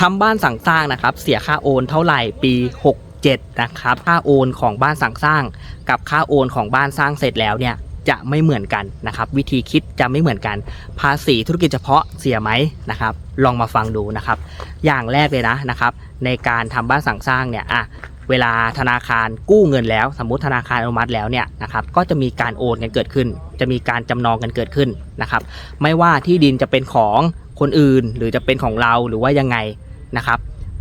ทำบ้านสั่งสร้างนะครับ เสียค่าโอนเท่าไหร่ปี 67 นะครับ ค่าโอนของบ้านสั่งสร้าง กับค่าโอนของบ้านสร้างเสร็จแล้วเนี่ยจะไม่เหมือนกันนะครับ วิธีคิดจะไม่เหมือนกัน ภาษีธุรกิจเฉพาะเสียไหมนะครับ ลองมาฟังดูนะครับ อย่างแรกเลยนะนะครับ ในการทำบ้านสั่งสร้างเนี่ยอะเวลาธนาคารกู้เงินแล้ว สมมติธนาคารอนุมัติแล้วเนี่ยนะครับก็จะมีการโอนกันเกิดขึ้น จะมีการจำนองกันเกิดขึ้นนะครับ ไม่ว่าที่ดินจะเป็นของคนอื่นหรือจะเป็นของเราหรือว่ายังไง นะครับ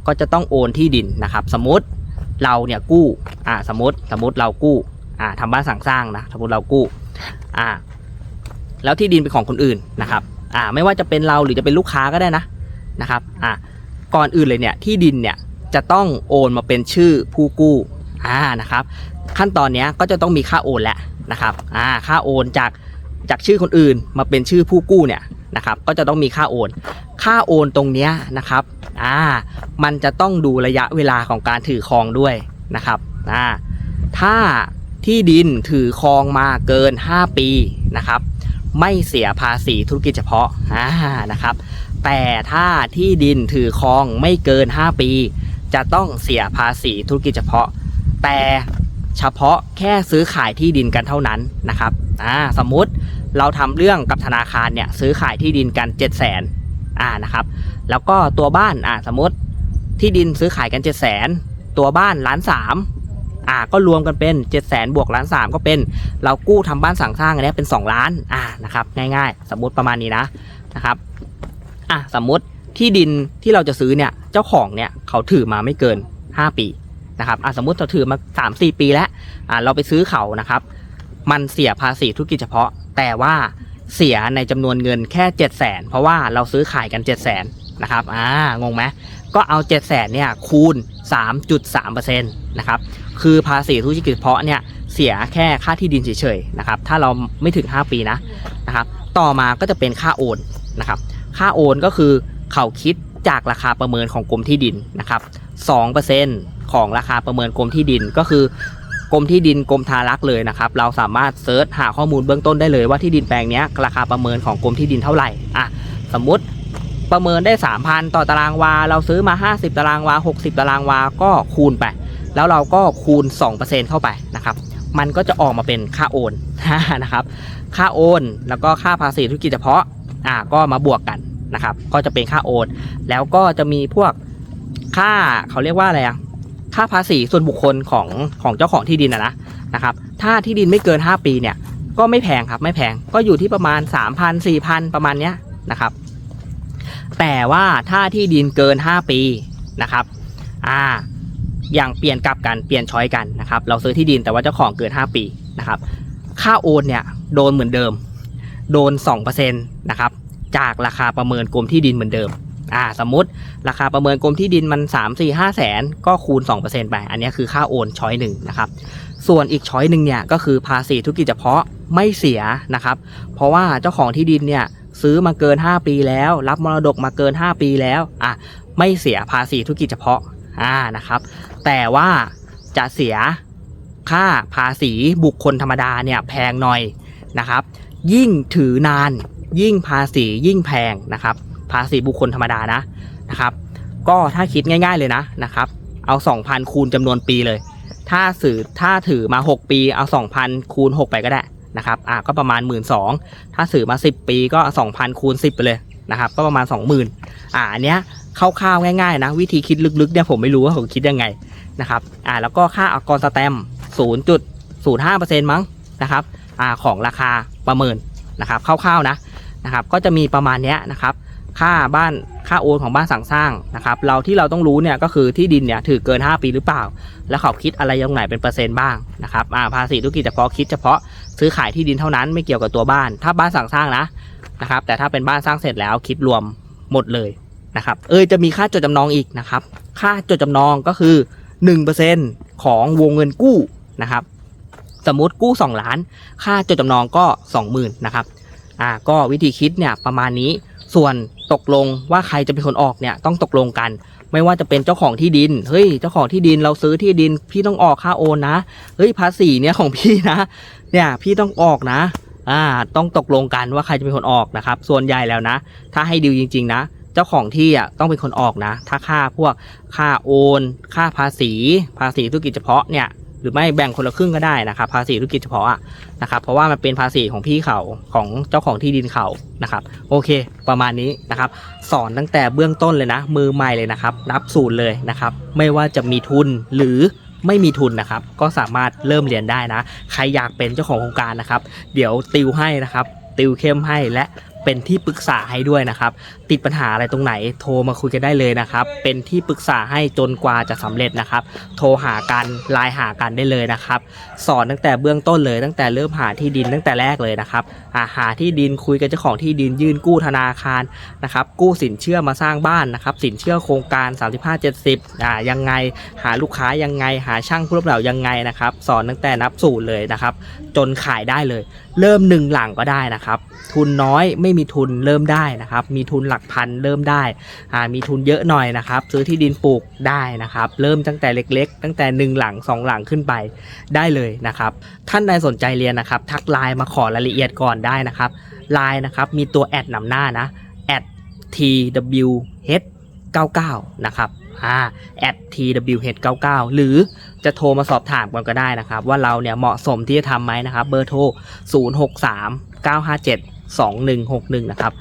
ก็จะต้องโอนที่ดินนะครับ สมมติเราเนี่ยกู้อ่าสมมติสมมติเรากู้อ่าทำบ้านสั่งสร้างนะสมมติเรากู้อ่าแล้วที่ดินเป็นของคนอื่นนะครับอ่าไม่ว่าจะเป็นเราหรือจะเป็นลูกค้าก็ได้นะนะครับอ่าก่อนอื่นเลยเนี่ยที่ดินเนี่ยจะต้องโอนมาเป็นชื่อผู้กู้อ่านะครับ ขั้นตอนนี้ก็จะต้องมีค่าโอนแล้วนะครับอ่าค่าโอนจาก จากชื่อคนอื่นมาเป็นชื่อผู้กู้เนี่ยนะครับก็จะต้องมีค่าโอน ค่าโอนตรงเนี้ยนะครับอ่ามันจะต้องดูระยะเวลาของการถือครองด้วยนะครับอ่าถ้าที่ดินถือครองมาเกิน 5 ปีนะครับไม่เสียภาษีธุรกิจเฉพาะอ่านะครับแต่ถ้าที่ดินถือครองไม่เกิน 5 ปี จะต้องเสียภาษีธุรกิจเฉพาะ แต่เฉพาะแค่ซื้อขายที่ดินกันเท่านั้นนะครับอ่าสมมุติ เราทำเรื่องกับธนาคารเนี่ยซื้อขายที่ดินกัน 7 0 0 0 0นอ่านะครับ แล้วก็ตัวบ้านอ่าสมมติที่ดินซื้อขายกัน 7 0 0 0 0 0ตัวบ้านล้านสามอ่าก็รวมกันเป็น 7 0 0 0 0 0บวกล้านสามก็เป็นเรากู้ทำบ้านสั่งสร้างอันนี้เป็น 2 ล้านอ่านะครับง่ายๆ สมมติประมาณนี้นะนะครับอะสมมติที่ดินที่เราจะซื้อเนี่ยเจ้าของเนี่ยเขาถือมาไม่เกิน 5 ปีนะครับอะสมมติเราถือมา 3-4 ปีแล้วอ่าเราไปซื้อเขานะครับ มันเสียภาษีธุรกิจเฉพาะ แต่ว่าเสียในจำนวนเงินแค่7 0 0 0 0 0 เพราะว่าเราซื้อขายกัน 7 0 0 0 0 0นะครับอ่างงไหมก็เอา 7 0 0 0 0 0เนี่ยคูณ 3.3%นะครับคือภาษีธุรกิจเฉพาะเนี่ยเสียแค่ค่าที่ดินเฉยๆนะครับถ้าเราไม่ถึง 5 ปีนะนะครับต่อมาก็จะเป็นค่าโอนนะครับค่าโอนก็คือเขาคิดจากราคาประเมินของกรมที่ดินนะครับ2%ของราคาประเมินกรมที่ดินก็คือ กรมที่ดินกรมธารักษ์เลยนะครับเราสามารถเซิร์ชหาข้อมูลเบื้องต้นได้เลยว่าที่ดินแปลงนี้ราคาประเมินของกรมที่ดินเท่าไหร่อะสมมุติประเมินได้ 3,000 ต่อตารางวา เราซื้อมา 50 ตารางวา 60 ตารางวาก็คูณไป แล้วเราก็คูณ 2%เข้าไปนะครับมันก็จะออกมาเป็นค่าโอนนะครับค่าโอนแล้วก็ค่าภาษีธุรกิจเฉพาะอ่าก็มาบวกกันนะครับก็จะเป็นค่าโอน แล้วก็จะมีพวกค่าเขาเรียกว่าอะไรอะ ค่าภาษีส่วนบุคคลของของเจ้าของที่ดินนะนะนะครับ ถ้าที่ดินไม่เกิน 5 ปีเนี่ยก็ไม่แพงครับไม่แพงก็อยู่ที่ประมาณ 3,000 4,000 ประมาณเนี้ยนะครับ แต่ว่าถ้าที่ดินเกิน 5 ปีนะครับอ่าอย่างเปลี่ยนกลับกันเปลี่ยนช้อยกันนะครับ เราซื้อที่ดินแต่ว่าเจ้าของเกิน 5 ปีนะครับ ค่าโอนเนี่ยโดนเหมือนเดิม โดน2%นะครับจากราคาประเมินกรมที่ดินเหมือนเดิม อ่าสมมติราคาประเมินกรมที่ดินมัน 3 4 5แสนก็คูณ 2%ไป อันนี้คือค่าโอนช้อยหนึ่งนะครับ ส่วนอีกช้อยหนึ่งเนี่ยก็คือภาษีธุรกิจเฉพาะไม่เสียนะครับ เพราะว่าเจ้าของที่ดินเนี่ยซื้อมาเกิน 5 ปีแล้ว รับมรดกมาเกิน 5 ปีแล้วอะไม่เสียภาษีธุรกิจเฉพาะอ่านะครับ แต่ว่าจะเสียค่าภาษีบุคคลธรรมดาเนี่ยแพงหน่อยนะครับ ยิ่งถือนานยิ่งภาษียิ่งแพงนะครับ ภาษีบุคคลธรรมดานะนะครับ ก็ถ้าคิดง่ายๆเลยนะนะครับ เอา 2,000 คูณจำนวนปีเลย ถ้าสื่อถ้าถือมา 6 ปีเอา 2,000 คูณ 6 ไปก็ได้นะครับอะก็ประมาณ 1 2ื่นถ้าสื่อมา 10 ปีก็ 2,000 คูณ 10 ไปเลยนะครับ ก็ประมาณ 20,000อ่าอันเนี้ยคร่าวๆง่ายๆนะ วิธีคิดลึกๆเนี่ยผมไม่รู้ว่าผมคิดยังไงนะครับอ่าแล้วก็ค่าอากรสแตมป์0.05%มั้งนะครับอ่าของราคาประเมินนะครับคร่าวๆนะนะครับ ก็จะมีประมาณเนี้ยนะครับ ค่าบ้านค่าโอนของบ้านสั่งสร้างนะครับเราที่เราต้องรู้เนี่ยก็คือที่ดินเนี่ยถือเกิน 5 ปีหรือเปล่า แล้วเขาคิดอะไรตรงไหนเป็นเปอร์เซ็นต์บ้างนะครับภาษีธุรกิจเฉพาะคิดเฉพาะซื้อขายที่ดินเท่านั้นไม่เกี่ยวกับตัวบ้าน ถ้าบ้านสั่งสร้างนะนะครับแต่ถ้าเป็นบ้านสร้างเสร็จแล้วคิดรวมหมดเลยนะครับเอยจะมีค่าจดจำนองอีกนะครับค่าจดจำนองก็คือ 1%ของวงเงินกู้นะครับสมมติกู้ 2 ล้าน ค่าจดจำนองก็ 20,000นะครับอ่าก็วิธีคิดเนี่ยประมาณนี้ ส่วนตกลงว่าใครจะเป็นคนออกเนี่ยต้องตกลงกัน ไม่ว่าจะเป็นเจ้าของที่ดินเฮ้ยเจ้าของที่ดินเราซื้อที่ดิน พี่ต้องออกค่าโอนนะเฮ้ยภาษีเนี่ยของพี่นะ เนี่ยพี่ต้องออกนะอ่าต้องตกลงกันว่าใครจะเป็นคนออกนะครับ ส่วนใหญ่แล้วนะ ถ้าให้ดิวจริง ๆ นะ เจ้าของที่อะต้องเป็นคนออกนะ ถ้าค่าพวกค่าโอน ค่าภาษี ภาษีธุรกิจเฉพาะเนี่ย รือไม่แบ่งคนละครึ่งก็ได้นะครับ ภาษีธุรกิจเฉพาะนะครับ เพราะว่ามันเป็นภาษีของพี่เขาของเจ้าของที่ดินเขานะครับ โอเค ประมาณนี้นะครับ สอนตั้งแต่เบื้องต้นเลยนะ มือใหม่เลยนะครับ นับสูตรเลยนะครับ ไม่ว่าจะมีทุนหรือไม่มีทุนนะครับ ก็สามารถเริ่มเรียนได้นะ ใครอยากเป็นเจ้าของโครงการนะครับ เดี๋ยวติวให้นะครับ ติวเข้มให้และ เป็นที่ปรึกษาให้ด้วยนะครับ ติดปัญหาอะไรตรงไหนโทรมาคุยกันได้เลยนะครับ เป็นที่ปรึกษาให้จนกว่าจะสำเร็จนะครับ โทรหากันไลน์หากันได้เลยนะครับ สอนตั้งแต่เบื้องต้นเลยตั้งแต่เริ่มหาที่ดินตั้งแต่แรกเลยนะครับาหาที่ดินคุยกับเจ้าของที่ดินยื่นกู้ธนาคารนะครับกู้สินเชื่อมาสร้างบ้านนะครับ สินเชื่อโครงการ 3570อ่ายังไงหาลูกค้ายังไงหาช่างผู้รับเหมายังไงนะครับ สอนตั้งแต่นับสูตรเลยนะครับ จนขายได้เลย เริ่มหนึ่งหลังก็ได้นะครับ ทุนน้อยไม่มีทุนเริ่มได้นะครับ มีทุนหลักพันเริ่มได้อ่ามีทุนเยอะหน่อยนะครับ ซื้อที่ดินปลูกได้นะครับ เริ่มตั้งแต่เล็ก ๆ ตั้งแต่หนึ่งหลังสองหลังขึ้นไปได้เลยนะครับ ท่านใดสนใจเรียนนะครับ ทักไลน์มาขอรายละเอียดก่อนได้นะครับไลน์นะครับมีตัวแอดนำหน้านะ twh 99 นะครับ at twh 99 หรือจะโทรมาสอบถามกันก็ได้นะครับ ว่าเราเนี่ยเหมาะสมที่จะทำไหมนะครับ เบอร์โทร 063 957 2161 นะครับ